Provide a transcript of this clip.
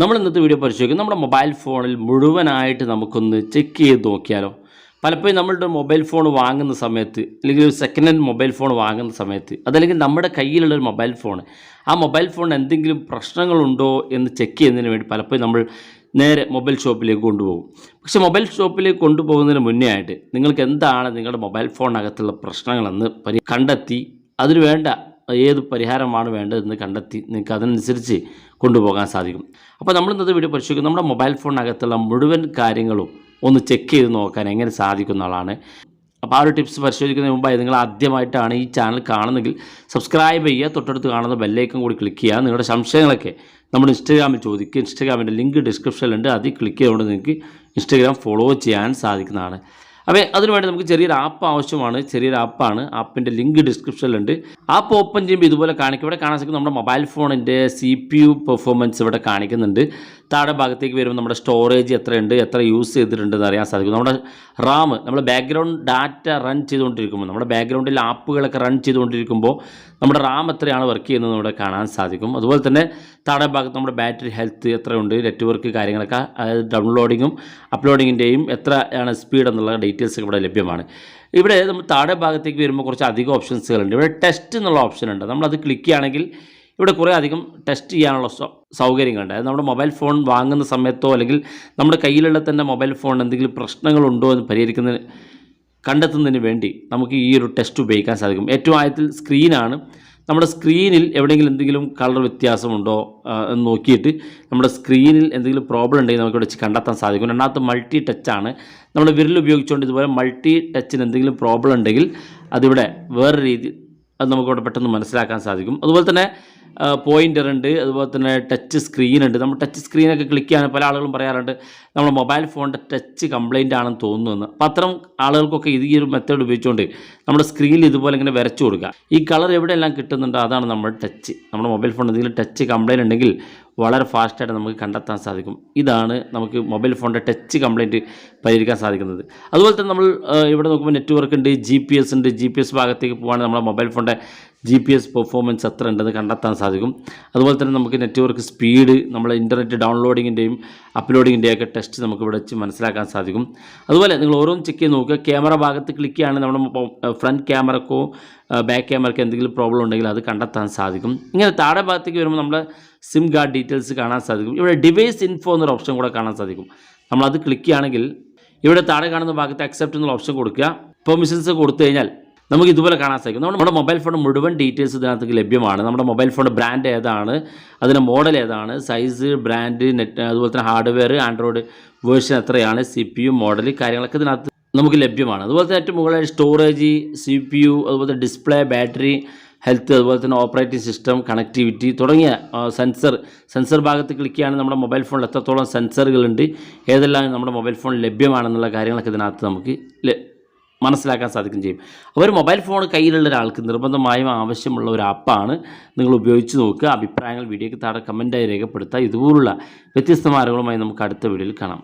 നമ്മൾ ഇന്നത്തെ വീഡിയോ പരിശോധിക്കും. നമ്മുടെ മൊബൈൽ ഫോണിൽ മുഴുവനായിട്ട് നമുക്കൊന്ന് ചെക്ക് ചെയ്ത് നോക്കിയാലോ? പലപ്പോഴും നമ്മളുടെ മൊബൈൽ ഫോൺ വാങ്ങുന്ന സമയത്ത് അല്ലെങ്കിൽ ഒരു സെക്കൻഡ് ഹാൻഡ് മൊബൈൽ ഫോൺ വാങ്ങുന്ന സമയത്ത് അതല്ലെങ്കിൽ നമ്മുടെ കയ്യിലുള്ള ഒരു മൊബൈൽ ഫോൺ ആ മൊബൈൽ ഫോണിന് എന്തെങ്കിലും പ്രശ്നങ്ങളുണ്ടോ എന്ന് ചെക്ക് ചെയ്യുന്നതിന് വേണ്ടി പലപ്പോഴും നമ്മൾ നേരെ മൊബൈൽ ഷോപ്പിലേക്ക് കൊണ്ടുപോകും. പക്ഷേ മൊബൈൽ ഷോപ്പിലേക്ക് കൊണ്ടുപോകുന്നതിന് മുന്നേ ആയിട്ട് നിങ്ങൾക്ക് എന്താണ് നിങ്ങളുടെ മൊബൈൽ ഫോണിനകത്തുള്ള പ്രശ്നങ്ങളെന്ന് പരി കണ്ടെത്തി. അതിന് വേണ്ട ഏത് പരിഹാരമാണ് വേണ്ടതെന്ന് കണ്ടെത്തി നിങ്ങൾക്ക് അതിനനുസരിച്ച് കൊണ്ടുപോകാൻ സാധിക്കും. അപ്പോൾ നമ്മൾ ഇന്നത്തെ വീഡിയോ പരിശോധിക്കും നമ്മുടെ മൊബൈൽ ഫോണിനകത്തുള്ള മുഴുവൻ കാര്യങ്ങളും ഒന്ന് ചെക്ക് ചെയ്ത് നോക്കാൻ എങ്ങനെ സാധിക്കുന്ന ആളാണ്. അപ്പോൾ ആ ഒരു ടിപ്സ് പരിശോധിക്കുന്നതിന് മുമ്പായി നിങ്ങൾ ആദ്യമായിട്ടാണ് ഈ ചാനൽ കാണുന്നെങ്കിൽ സബ്സ്ക്രൈബ് ചെയ്യുക തൊട്ടടുത്ത് കാണുന്ന ബെല്ലേക്കും കൂടി ക്ലിക്ക് ചെയ്യുക. നിങ്ങളുടെ സംശയങ്ങളൊക്കെ നമ്മൾ ഇൻസ്റ്റഗ്രാമിൽ ചോദിക്കുക. ഇൻസ്റ്റഗ്രാമിന്റെ ലിങ്ക് ഡിസ്ക്രിപ്ഷനിലുണ്ട്. അതിൽ ക്ലിക്ക് ചെയ്തുകൊണ്ട് നിങ്ങൾക്ക് ഇൻസ്റ്റഗ്രാം ഫോളോ ചെയ്യാൻ സാധിക്കുന്നതാണ്. അപ്പോൾ അതിനുവേണ്ടി നമുക്ക് ചെറിയൊരു ആപ്പ് ആവശ്യമാണ്. ചെറിയൊരു ആപ്പാണ് ആപ്പിന്റെ ലിങ്ക് ഡിസ്ക്രിപ്ഷനിലുണ്ട് ആപ്പ് ഓപ്പൺ ചെയ്യുമ്പോൾ ഇതുപോലെ കാണിക്കും. ഇവിടെ കാണാൻ സാധിക്കും നമ്മുടെ മൊബൈൽ ഫോണിന്റെ സി പി യു പെർഫോമൻസ് ഇവിടെ കാണിക്കുന്നുണ്ട്. താഴെ ഭാഗത്തേക്ക് വരുമ്പോൾ നമ്മുടെ സ്റ്റോറേജ് എത്രയുണ്ട് എത്ര യൂസ് ചെയ്തിട്ടുണ്ടെന്ന് അറിയാൻ സാധിക്കും. നമ്മുടെ റാം നമ്മൾ ബാക്ക്ഗ്രൗണ്ട് ഡാറ്റ റൺ ചെയ്തുകൊണ്ടിരിക്കുമ്പോൾ നമ്മുടെ ബാക്ക്ഗ്രൗണ്ടിൽ ആപ്പുകളൊക്കെ റൺ ചെയ്തുകൊണ്ടിരിക്കുമ്പോൾ നമ്മുടെ റാം എത്രയാണ് വർക്ക് ചെയ്യുന്നത് ഇവിടെ കാണാൻ സാധിക്കും. അതുപോലെ തന്നെ താഴെ ഭാഗത്ത് നമ്മുടെ ബാറ്ററി ഹെൽത്ത് എത്രയുണ്ട് നെറ്റ്വർക്ക് കാര്യങ്ങളൊക്കെ അതായത് ഡൗൺലോഡിങ്ങും അപ്ലോഡിങ്ങിന്റെയും എത്രയാണ് സ്പീഡ് എന്നുള്ള ഡീറ്റെയിൽസ് ഇവിടെ ലഭ്യമാണ്. ഇവിടെ നമ്മൾ താഴെ ഭാഗത്തേക്ക് വരുമ്പോൾ കുറച്ച് അധികം ഓപ്ഷൻസുകളുണ്ട് ഇവിടെ ടെസ്റ്റ് എന്നുള്ള ഓപ്ഷൻ ഉണ്ട്. നമ്മളത് ക്ലിക്ക് ചെയ്യുകയാണെങ്കിൽ ഇവിടെ കുറേ അധികം ടെസ്റ്റ് ചെയ്യാനുള്ള സൗകര്യങ്ങളുണ്ട്. അതായത് നമ്മുടെ മൊബൈൽ ഫോൺ വാങ്ങുന്ന സമയത്തോ അല്ലെങ്കിൽ നമ്മുടെ കയ്യിലുള്ള തന്നെ മൊബൈൽ ഫോൺ എന്തെങ്കിലും പ്രശ്നങ്ങളുണ്ടോ എന്ന് പരിഹരിക്കുന്നതിന് കണ്ടെത്തുന്നതിന് വേണ്ടി നമുക്ക് ഈ ഒരു ടെസ്റ്റ് ഉപയോഗിക്കാൻ സാധിക്കും. ഏറ്റവും ആദ്യത്തിൽ സ്ക്രീനാണ് നമ്മുടെ സ്ക്രീനിൽ എവിടെയെങ്കിലും എന്തെങ്കിലും കളർ വ്യത്യാസമുണ്ടോ എന്ന് നോക്കിയിട്ട് നമ്മുടെ സ്ക്രീനിൽ എന്തെങ്കിലും പ്രോബ്ലം ഉണ്ടെങ്കിൽ നമുക്ക് വെച്ച് കണ്ടെത്താൻ സാധിക്കും. രണ്ടാമത്തെ മൾട്ടി ടച്ചാണ് നമ്മൾ വിരൽ ഉപയോഗിച്ചുകൊണ്ട് ഇതുപോലെ മൾട്ടി ടച്ചിന് എന്തെങ്കിലും പ്രോബ്ലം ഉണ്ടെങ്കിൽ അതിവിടെ വേറെ രീതി അത് നമുക്കിവിടെ പെട്ടെന്ന് മനസ്സിലാക്കാൻ സാധിക്കും. അതുപോലെ തന്നെ പോയിന്റർ ഉണ്ട് അതുപോലെ തന്നെ ടച്ച് സ്ക്രീൻ ഉണ്ട്. നമ്മൾ ടച്ച് സ്ക്രീനൊക്കെ ക്ലിക്ക് ചെയ്യാൻ പല ആളുകളും പറയാറുണ്ട് നമ്മൾ മൊബൈൽ ഫോണിന്റെ ടച്ച് കംപ്ലൈന്റ് ആണെന്ന് തോന്നുന്നു അപ്പോൾ അത്തരം ആളുകൾക്കൊക്കെ ഇത് ഈ ഒരു മെത്തേഡ് ഉപയോഗിച്ചുകൊണ്ട് നമ്മുടെ സ്ക്രീനിൽ ഇതുപോലെ ഇങ്ങനെ വരച്ചു കൊടുക്കുക. ഈ കളർ എവിടെയെല്ലാം കിട്ടുന്നുണ്ടോ അതാണ് നമ്മൾ ടച്ച് നമ്മുടെ മൊബൈൽ ഫോൺ എന്തെങ്കിലും ടച്ച് കംപ്ലൈന്റ് ഉണ്ടെങ്കിൽ വളരെ ഫാസ്റ്റായിട്ട് നമുക്ക് കണ്ടെത്താൻ സാധിക്കും. ഇതാണ് നമുക്ക് മൊബൈൽ ഫോണിന്റെ ടച്ച് കംപ്ലൈന്റ് പരിഹരിക്കാൻ സാധിക്കുന്നത്. അതുപോലെ തന്നെ നമ്മൾ ഇവിടെ നോക്കുമ്പോൾ നെറ്റ്വർക്ക് ഉണ്ട് ജി പി എസ് ഉണ്ട്. ജി പി എസ് ഭാഗത്തേക്ക് പോകുകയാണെങ്കിൽ നമ്മുടെ മൊബൈൽ ഫോണിന്റെ ജി പി എസ് പെർഫോമൻസ് എത്ര ഉണ്ടെന്ന് കണ്ടെത്താൻ സാധിക്കും. അതുപോലെ തന്നെ നമുക്ക് നെറ്റ്വർക്ക് സ്പീഡ് നമ്മളെ ഇന്റർനെറ്റ് ഡൗൺലോഡിങ്ങിന്റെയും അപ്ലോഡിങ്ങിന്റെയൊക്കെ ടെസ്റ്റ് നമുക്ക് ഇവിടെ വെച്ച് മനസ്സിലാക്കാൻ സാധിക്കും. അതുപോലെ നിങ്ങൾ ഓരോന്ന് ചെക്ക് ചെയ്ത് നോക്കുക. ക്യാമറ ഭാഗത്ത് ക്ലിക്ക് ചെയ്യുകയാണെങ്കിൽ നമ്മുടെ ഫ്രണ്ട് ക്യാമറക്കോ ബാക്ക് ക്യാമറയ്ക്ക് എന്തെങ്കിലും പ്രോബ്ലം ഉണ്ടെങ്കിൽ അത് കണ്ടെത്താൻ സാധിക്കും. ഇങ്ങനെ താഴെ ഭാഗത്തേക്ക് വരുമ്പോൾ നമ്മുടെ സിം കാർഡ് ഡീറ്റെയിൽസ് കാണാൻ സാധിക്കും. ഇവിടെ ഡിവൈസ് ഇൻഫോ എന്നൊരു ഓപ്ഷൻ കൂടെ കാണാൻ സാധിക്കും. നമ്മളത് ക്ലിക്ക് ചെയ്യുകയാണെങ്കിൽ ഇവിടെ താഴെ കാണുന്ന ഭാഗത്ത് അക്സെപ്റ്റ് എന്നുള്ള ഓപ്ഷൻ കൊടുക്കുക. പെർമിഷൻസ് കൊടുത്തു കഴിഞ്ഞാൽ നമുക്ക് ഇതുപോലെ കാണാൻ സാധിക്കും. നമ്മുടെ മൊബൈൽ ഫോൺ മുഴുവൻ ഡീറ്റെയിൽസ് ഇതിനകത്ത് ലഭ്യമാണ്. നമ്മുടെ മൊബൈൽ ഫോൺ ബ്രാൻഡ് ഏതാണ്? അതിന്റെ മോഡൽ ഏതാണ്? സൈസ് ബ്രാൻഡ് നെറ്റ് അതുപോലെ തന്നെ ഹാർഡ്വെയർ ആൻഡ്രോയിഡ് വേർഷൻ എത്രയാണ്? സി പി യു മോഡൽ കാര്യങ്ങളൊക്കെ ഇതിനകത്ത് നമുക്ക് ലഭ്യമാണ്. അതുപോലെ തന്നെ ഏറ്റവും മുകളിൽ സ്റ്റോറേജ് സി പി യു അതുപോലെ ഡിസ്പ്ലേ ബാറ്ററി ഹെൽത്ത് അതുപോലെ തന്നെ ഓപ്പറേറ്റിംഗ് സിസ്റ്റം കണക്ടിവിറ്റി തുടങ്ങിയ സെൻസർ സെൻസർ ഭാഗത്ത് ക്ലിക്ക് ചെയ്യുകയാണെങ്കിൽ നമ്മുടെ മൊബൈൽ ഫോണിൽ എത്രത്തോളം സെൻസറുകളുണ്ട് ഏതെല്ലാം നമ്മുടെ മൊബൈൽ ഫോണിൽ ലഭ്യമാണെന്നുള്ള കാര്യങ്ങളൊക്കെ ഇതിനകത്ത് നമുക്ക് മനസ്സിലാക്കാൻ സാധിക്കും ചെയ്യും. അപ്പോൾ ഒരു മൊബൈൽ ഫോൺ കയ്യിലുള്ള ഒരാൾക്ക് നിർബന്ധമായും ആവശ്യമുള്ള ഒരു ആപ്പാണ് നിങ്ങൾ ഉപയോഗിച്ച് നോക്കുക. അഭിപ്രായങ്ങൾ വീഡിയോയ്ക്ക് താഴെ കമന്റായി രേഖപ്പെടുത്തുക. ഇതുപോലുള്ള വ്യത്യസ്തമായ അറിവുകളുമായി നമുക്ക് അടുത്ത വീഡിയോയിൽ കാണാം.